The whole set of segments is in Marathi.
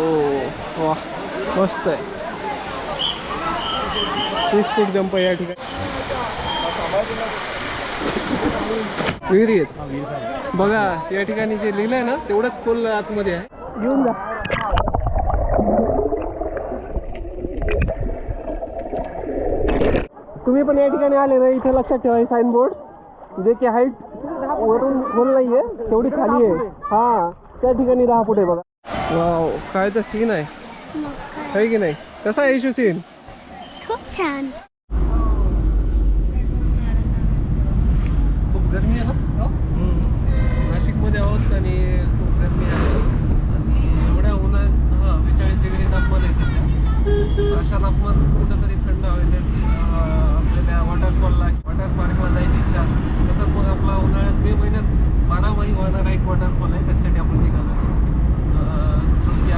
हो वा मस्त आहे तीस फूट जंप या ठिकाणी विहिरी आहेत बघा या ठिकाणी जे लिहिलंय ना तेवढंच खोल आतमध्ये आहे घेऊन जा तुम्ही पण या ठिकाणी आले ना इथे लक्षात ठेवा साईन बोर्ड जे की हाईट वरून खोल नाहीये तेवढी खाली आहे. हा त्या ठिकाणी राहा पुढे बघा. वाव काय तर सीन आहे की नाही कसा आहे इशू सीन खूप छान खूप गरमी आहे ना नाशिकमध्ये आहोत आणि खूप गरमी आहे आणि एवढ्या उन्हाळ्यात हा बेचाळीस डिग्री तापमान आहे सध्या अशा तापमान कुठंतरी थंड असलेल्या वॉटरफॉलला वॉटर पार्कला जायची इच्छा असते तसंच मग आपला उन्हाळ्यात मे महिन्यात बारामाही वाहणारा एक वॉटरफॉल आहे त्याच्यासाठी आपण निघालो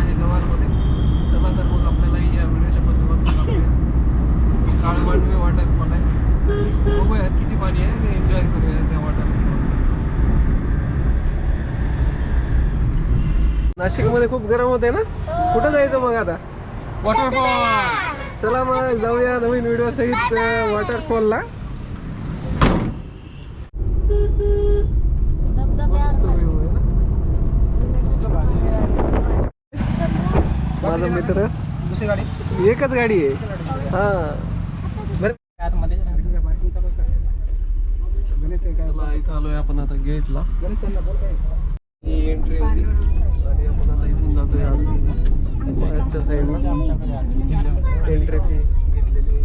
आहे जवळमध्ये चला तर मग आपल्यालाही या व्हिडिओच्या माध्यमातून दाखवूया काळमांडवे वॉटरफॉल आहे. बघूया किती पाणी आहे आणि एन्जॉय करूया त्या वॉटरफॉलचं नाशिकमध्ये खूप गरम होते ना? कुठं जायचं मग आता? वॉटरफॉल चला मग जाऊया नवीन व्हिडिओ सहित वॉटरफॉलला मस्त व्ह्यू आहे ना माझा मित्र. दुसरी गाडी? एकच गाडी आहे. हा. आतमध्ये. चला इथं आलोय आपण आता गेटला. ही एंट्री होती. आणि आपण आता इथून जातोय बाहेरच्या साईडला. एंट्री फी घेतलेली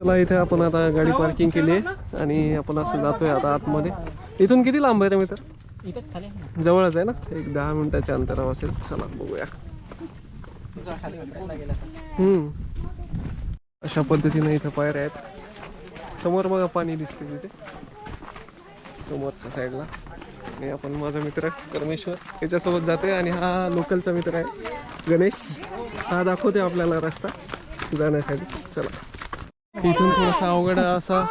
चला इथे आपण आता गाडी पार्किंग केली आहे. आणि आपण असं जातोय आता आतमध्ये. इथून किती लांब आहे रे मित्र. जवळच आहे ना? एक दहा मिनिटाच्या अंतरावर असेल. चला बघूया तुझा खाली उतरायला गेला का? हम्म अशा पद्धतीने इथं पायऱ्या आहेत. समोर बघा पाणी दिसते तिथे. समोरच्या साईडला आणि आपण माझा मित्र परमेश्वर याच्यासोबत जातोय आणि हा लोकलचा मित्र आहे. गणेश. हा दाखवतोय आपल्याला रस्ता. जाण्यासाठी. चला. इथून थोडासा अवघड असा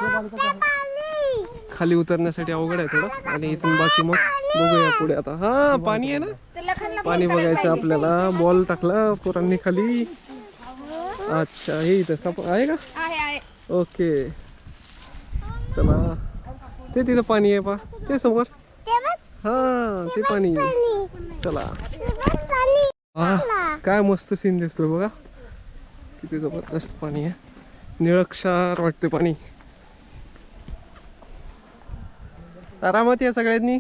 खाली उतरण्यासाठी अवघड आहे थोडं. आणि इथून बाकी मग बघूया पुढे आता. हा पाणी आहे ना? पाणी बघायचं आपल्याला. बॉल टाकला पोरांनी खाली. अच्छा हे इथं सप आहे का? आहे आहे. ओके. चला. ते तिथं पाणी आहे पा. ते समोर. हा ते पाणी चला. हा काय मस्त सीन दिसतोय बघा. किती जबरदस्त पाणी आहे. निळक्षार वाटते पाणी. आरामात या सगळ्यांनी.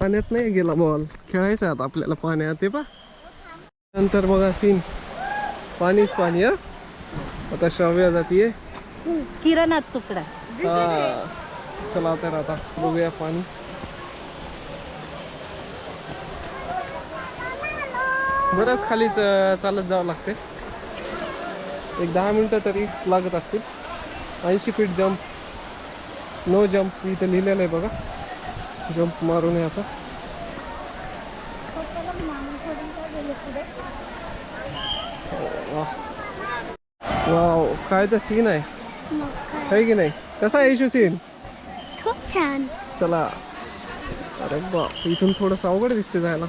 पाण्यात नाही गेला बॉल खेळायचा आता आपल्याला पाण्यात ते पा नंतर बघा सीन पाणीच पाणी आता श्राव्या जातीये. किरणात तुकडा. हा. चला तर आता बघूया पाणी. बरंच खालीच चालत जावं लागते एक दहा मिनटं तरी लागत असतील. ऐंशी फीट जम्प नो जम्प इथं लिहिलेलं आहे बघा. जम्प मारू नये असं. वाव काय तर सीन आहे? आहे की नाही? कसा आहे इशू सीन खूप छान. चला. अरे बाप इथून थोडंसं अवघड दिसते जायला.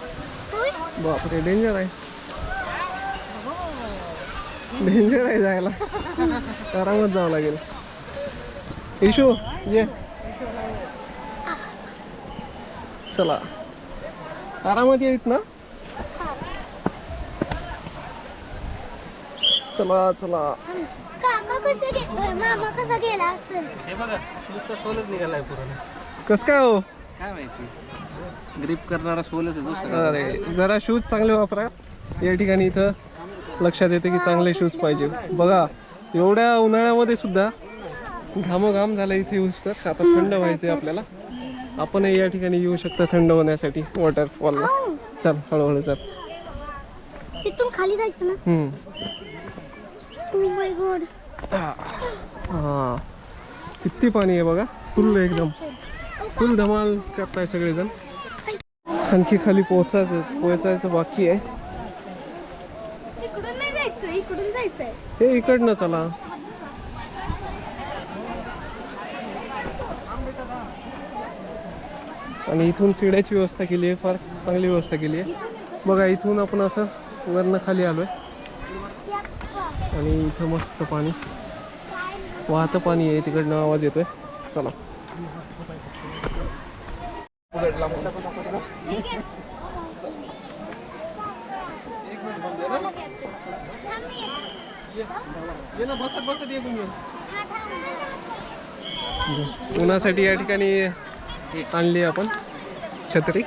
बापरे डेंजर आहे. डेंजर आहे जायला. आरामात जावं लागेल. इशू ये. चला. आरामात येत ना? चला चला. काका कसं गे मामा कसा गेला असेल? हे बघा शूजचा सोलच निघालाय पूर्ण कस काय हो? काय माहिती? ग्रिप करणारा सोलच अरे जरा शूज चांगले वापरा. या ठिकाणी इथं लक्षात येते की चांगले शूज पाहिजे. बघा एवढ्या उन्हाळ्यामध्ये सुद्धा घामोघाम झाला इथे येऊस तर. आता थंड व्हायचे आपल्याला. आपणही या ठिकाणी येऊ शकता थंड होण्यासाठी वॉटरफॉलला चल हळूहळू चल. इथून खाली जायचं ना? हम्म. ओ माय गॉड हा. किती पाणी आहे बघा. फुल एकदम. फुल धमाल करताय सगळेजण. आणखी खाली पोहोचायचं पोहोचायचं बाकी आहे. हे इकडनं चला. आणि इथून शिड्याची व्यवस्था केली आहे फार चांगली व्यवस्था केली आहे. बघा इथून आपण असं वरनं खाली आलो आहे आणि इथं मस्त पाणी. वाहतं पाणी आहे तिकडनं आवाज येतोय. चला. उन्हासाठी या ठिकाणी आणली आपण. छत्री.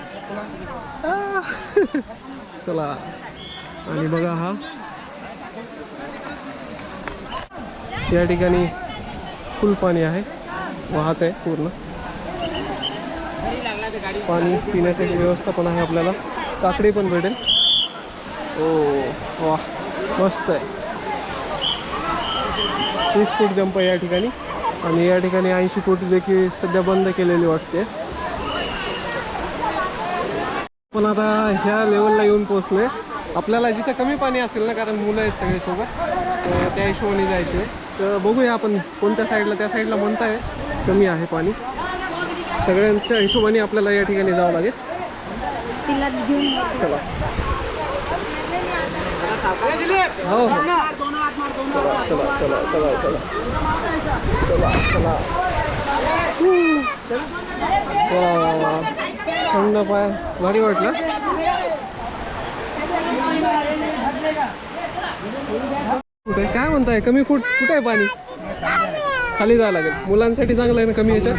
चला. आणि बघा हा. या ठिकाणी फुल पाणी आहे. वाहत आहे पूर्ण. पाणी पिण्यासाठी व्यवस्था पण आहे आपल्याला. काकडी पण भेटेल. ओ वा मस्त आहे. तीस फूट जंप आहे या ठिकाणी. आणि या ठिकाणी ऐंशी फूट जे की सध्या बंद केलेली वाटते. पण आता ह्या लेवलला येऊन पोहोचलोय. आपल्याला जिथं कमी पाणी असेल ना कारण मुलं आहेत सगळे सोबत तर त्या हिशोबाने जायचं तर बघूया आपण कोणत्या साईडला त्या साईडला म्हणताय कमी आहे पाणी. सगळ्यांच्या हिशोबाने आपल्याला या ठिकाणी जावं लागेल. चला. हो हो. चला चला चला चला. चला चला वा. थंड पाय भारी वाटलं कुठे काय म्हणताय? कमी फूट कुठे आहे पाणी? खाली जावं लागेल. मुलांसाठी चांगलं आहे ना कमी याच्यात?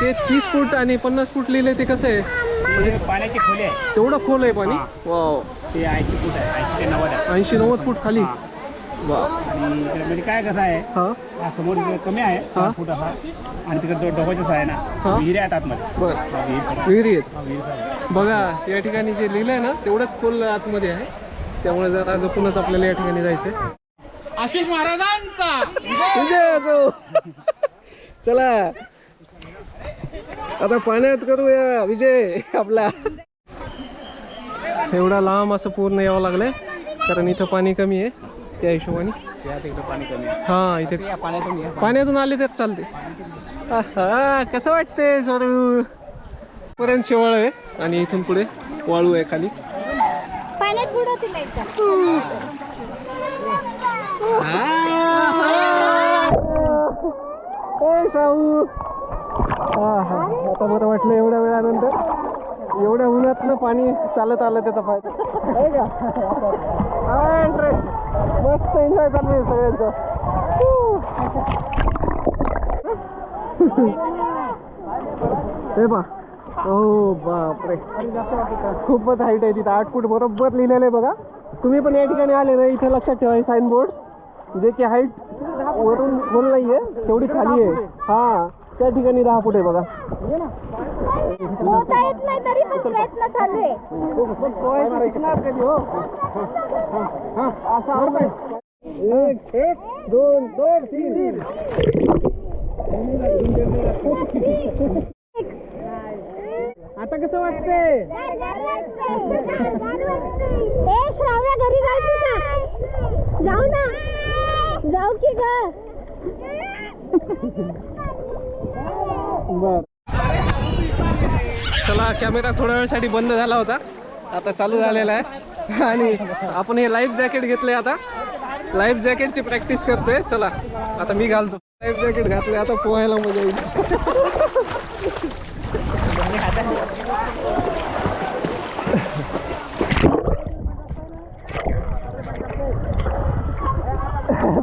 ते तीस फूट आणि पन्नास फूट लिहिले ते कसं आहे? म्हणजे पाण्याची खोली आहे. तेवढं खोल आहे पाणी? वाव ऐंशी फूट ऐंशी नव्वद फूट खाली. आणि इकडे म्हणजे काय कसं आहे हा. हा समोर इकडे कमी आहे हा. फूट असा आणि तिकडे जो डोकाचंच आहे हा. ना विहिरी आहेत आतमध्ये. बर. हा, विहीर सगळं. विहिरी आहेत. हा, विहीर सगळं. बघा या ठिकाणी जे लिहिलंय ना तेवढंच खोल आतमध्ये आहे. त्यामुळे जरा जपूनच आपल्याला या ठिकाणी जायचंय. आशिष महाराजांचा! विजय असो. चला. आता पाण्यात करूया. विजय आपला. एवढा लांब असं पूर्ण यावं लागलंय. कारण इथं पाणी कमी आहे. त्या हिशोबाने. पाणी कमी हा इथे. पाण्यातून. पाण्यातून आले तर चालते. आहा, कसं वाटतंय सरू पर्यंत शेवाळ आहे आणि इथून पुढे वाळू आहे खाली. शाहू. हा हा आता बरं वाटलं एवढ्या वेळानंतर एवढ्या उन्हातनं पाणी चालत आलं त्याचा फायदा. आहे का? हा, एंट्री. मस्त एन्जॉय चालू आहे सगळ्यांचं हे बा हो बापरे. खूपच हाईट आहे तिथं. आठ फूट बरोबर लिहिलेलं आहे बघा. तुम्ही पण या ठिकाणी आले ना इथे लक्षात ठेवा साईन बोर्ड जे की हाईट वरून खोल नाहीये तेवढी खाली आहे. हा. त्या ठिकाणी फूट आहे बघा. पोहता येत नाही तरी पण प्रयत्न चालू आहे. एक एक दोन दोन तीन आता कसं वाटतंय? ए श्राव्या घरी जायचं का? जाऊ ना. जाऊ की ग. बर. चला कॅमेरा थोड्या वेळसाठी बंद झाला होता. आता चालू झालेला आहे. आणि आपण हे लाईफ जॅकेट घेतले आता. लाईफ जॅकेटची प्रॅक्टिस करतोय. चला आता मी घालतो. लाईफ जॅकेट घातले आता पोहायला मजा येईल.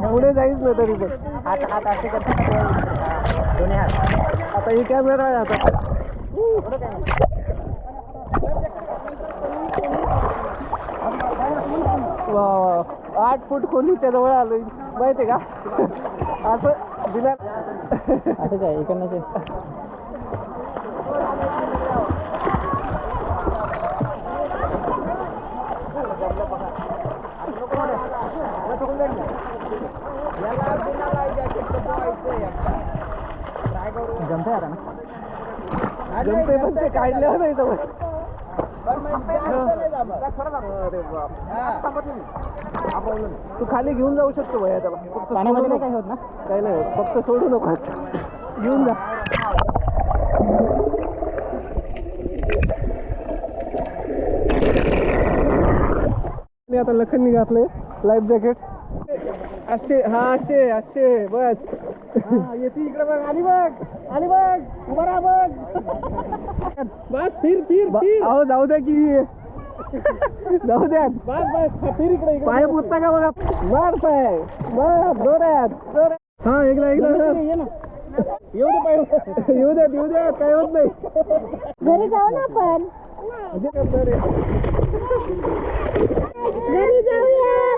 पुढे जाईच ना तरी पण. हात हात असे करतात. दोन्ही हात आता ही कॅमेरा आहे आता. वा वा. आठ फूट खोलीच्या जवळ आलोय. माहितीये का? असं दिल्या असंच आहे. इकडनं जमत ना? जमते पण ते काढलं नाही जवळ तू खाली घेऊन जाऊ शकतो भया त्याला काही होत ना? काही नाही होत. फक्त सोडू नको. घेऊन जा. मी आता लखन घातले लाईफ जॅकेट असे हा असे असे बस. येते इकडे बघ आली बघ आली बघ उभा राहा बघ. बस फिर फिर फिर. अहो जाऊ द्या की. जाऊ द्या. बस बस फिर इकडे पाय पुसता का बघा? पाय जोरात जोरात. हा एकला एकला येऊ दे पाय. येऊ द्या येऊ द्या काय होत नाही. घरी जाऊ ना आपण. घरी जाऊया.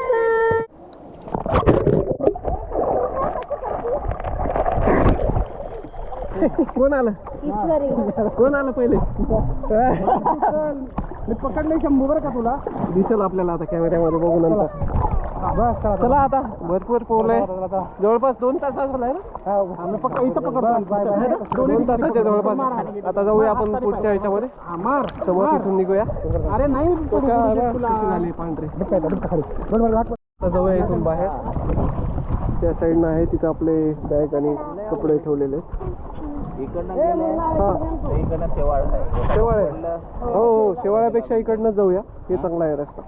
कोण आलं? ईश्वरी. कोण आलं पहिले? पकडले शंभू बरं का तुला? दिसेल आपल्याला आता कॅमेऱ्यामध्ये बघू नंतर. चला. आता भरपूर पोहलंय जवळपास दोन तास झालाय ना? इथं पकडतो दोन तासाच्या जवळपास. आता जाऊया आपण पुढच्या ह्याच्यामध्ये समोर इथून निघूया. अरे नाही पांढरे. आता जाऊया इथून बाहेर. त्या साईडनं आहे तिथं आपले बॅग आणि कपडे ठेवलेले आहेत. इकडनं गेले हा. इकडनं शेवाळ आहे. शेवाळ आहे. हो हो शेवाळ्यापेक्षा इकडनं जाऊया. हे चांगला आहे रस्ता.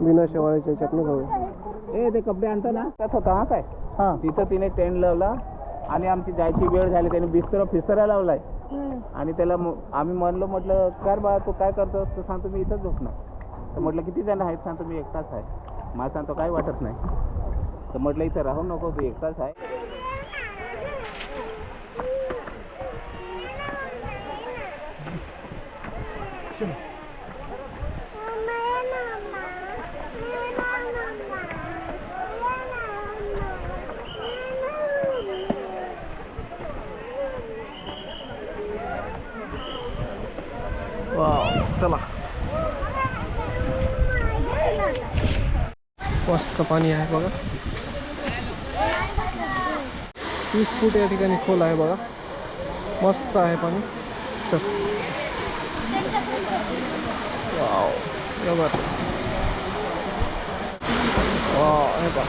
बिना शेवाळ्याच्या ह्याच्यातनं जाऊया. ए ते कपडे आणतो ना. त्यात होता हा काय? हा. तिथं तिने टेंट लावला आणि आमची जायची वेळ झाली. त्याने बिस्तर फिसरा लावलाय. आणि त्याला म- आम्ही म्हणलो म्हटलं काय बाळा तू काय करतो? तो सांगतो मी इथंच झोपणार. तर म्हटलं किती जण आहेत? सांगतो मी एकटाच आहे. मला सांगतो काय वाटत नाही. तर म्हटलं इथं राहू नको तू एकटाच आहे वाव चला. मस्त पाणी आहे बघा. तीस फूट या ठिकाणी खोल आहे बघा. मस्त आहे पाणी. चल. वाव. जबरदस्त हे बघा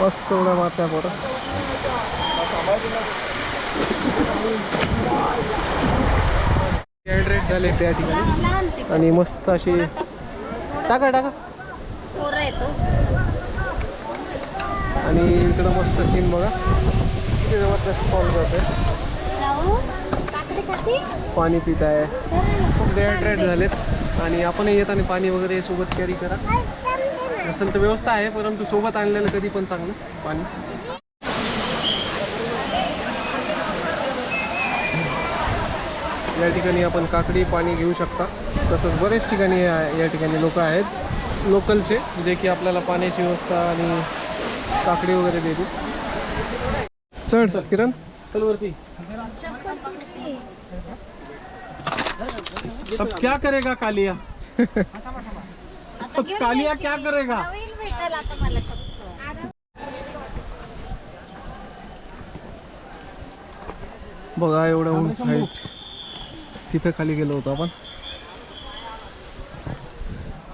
मस्त उड्या मारत्या पोरं. हायड्रेट झाले त्या ठिकाणी. आणि मस्त अशी टाका टाका. येतो आणि इकडं मस्त सीन बघा. किती जबरदस्त राहू काकडी खाती? पाणी पित आहे. खूप डिहायड्रेट झालेत. आणि आपणही येताना पाणी वगैरे सोबत कॅरी. करा असेल तर व्यवस्था आहे परंतु सोबत आणलेलं कधी पण चांगलं. पाणी. या ठिकाणी आपण काकडी पाणी घेऊ शकता. तसंच बरेच ठिकाणी या या ठिकाणी लोक आहेत. लोकलचे जे की आपल्याला पाण्याची व्यवस्था आणि काकडी वगैरे देतील. चढ किरण. चल वरती चप्पल तुटली अब क्या करेगा कालिया? घेऊन कालिया. क्या करेगा? नवीन भेटेल आता मला चप्पल बघा एवढं उंच हाईट तिथं खाली गेलो होतो आपण.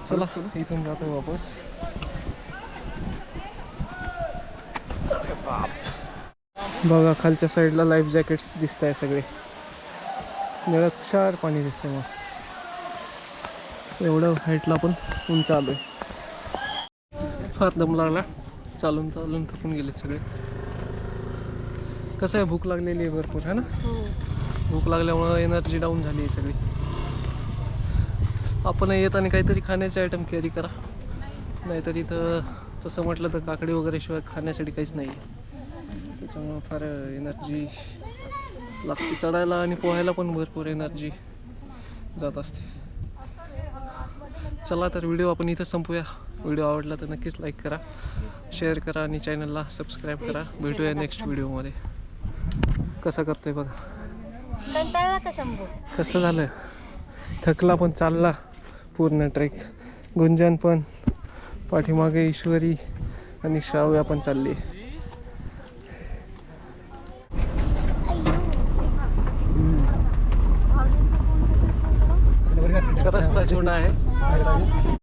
चला इथून जातो वापस. बघा खालच्या साईडला लाईफ जॅकेट्स दिसत आहे सगळे. निरक्षार पाणी दिसतंय मस्त. एवढं हाईटला पण उंच आलोय फार दम लागला. चालून चालून थकून गेले सगळे. कसं आहे? भूक लागलेली आहे भरपूर है ना? भूक लागल्यामुळं एनर्जी डाऊन झाली आहे सगळी. आपण येताना काहीतरी खाण्याचे आयटम कॅरी करा. नाहीतर इथं तसं म्हटलं तर काकडी वगैरे शिवाय खाण्यासाठी काहीच नाही आहे त्याच्यामुळं फार एनर्जी लागते. चढायला आणि पोहायला पण भरपूर एनर्जी जात असते. चला तर व्हिडिओ आपण इथं संपूया. व्हिडिओ आवडला तर नक्कीच लाईक करा शेअर करा आणि चॅनलला सबस्क्राईब करा. भेटूया नेक्स्ट व्हिडिओमध्ये कसं करतोय बघा. कंटाळला का शंभू? कसं झालं? थकला पण चालला. पूर्ण ट्रेक गुंजन पण. पाठीमागे ईश्वरी आणि श्राव्या पण चालली. रस्ता छोटा आहे.